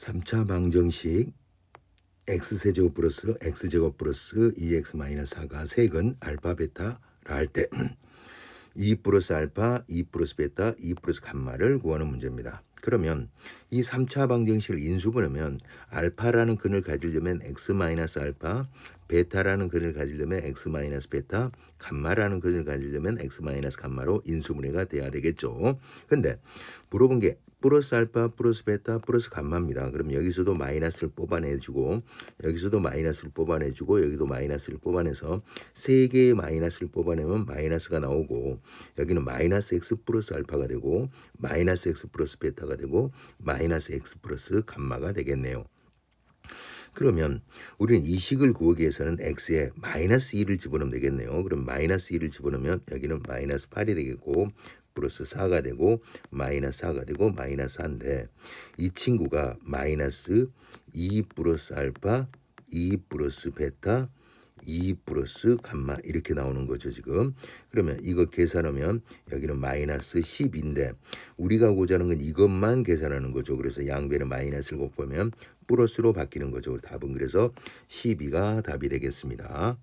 3차 방정식 x세제곱 플러스 x제곱 플러스 2x 마이너스 4가 색은 알파 베타라 할 때 2 플러스 알파, 2 플러스 베타, 2 플러스 감마를 구하는 문제입니다. 그러면 이 3차 방정식을 인수분하면 알파라는 근을 가지려면 x 마이너스 알파, 베타라는 근을 가지려면 x 마이너스 베타, 감마라는 근을 가지려면 x 마이너스 감마로 인수분해가 돼야 되겠죠. 근데 물어본 게 플러스 알파 플러스 베타 플러스 감마입니다. 그럼 여기서도 마이너스를 뽑아내주고 여기서도 마이너스를 뽑아내주고 여기도 마이너스를 뽑아내서 세 개의 마이너스를 뽑아내면 마이너스가 나오고 여기는 마이너스 x 플러스 알파가 되고 마이너스 x 플러스 베타가 되고 마이너스 x 플러스 감마가 되겠네요. 그러면 우리는 이 식을 구하기 위해서는 x에 마이너스 2를 집어넣으면 되겠네요. 그럼 마이너스 2를 집어넣으면 여기는 마이너스 8이 되겠고 플러스 4가 되고 마이너스 4가 되고 마이너스 4인데 이 친구가 마이너스 2 플러스 알파 2 플러스 베타 2 플러스 감마 이렇게 나오는 거죠 지금. 그러면 이거 계산하면 여기는 마이너스 10인데 우리가 하고자 하는 건 이것만 계산하는 거죠. 그래서 양변에 마이너스를 곱하면 플러스로 바뀌는 거죠. 답은 그래서 12가 답이 되겠습니다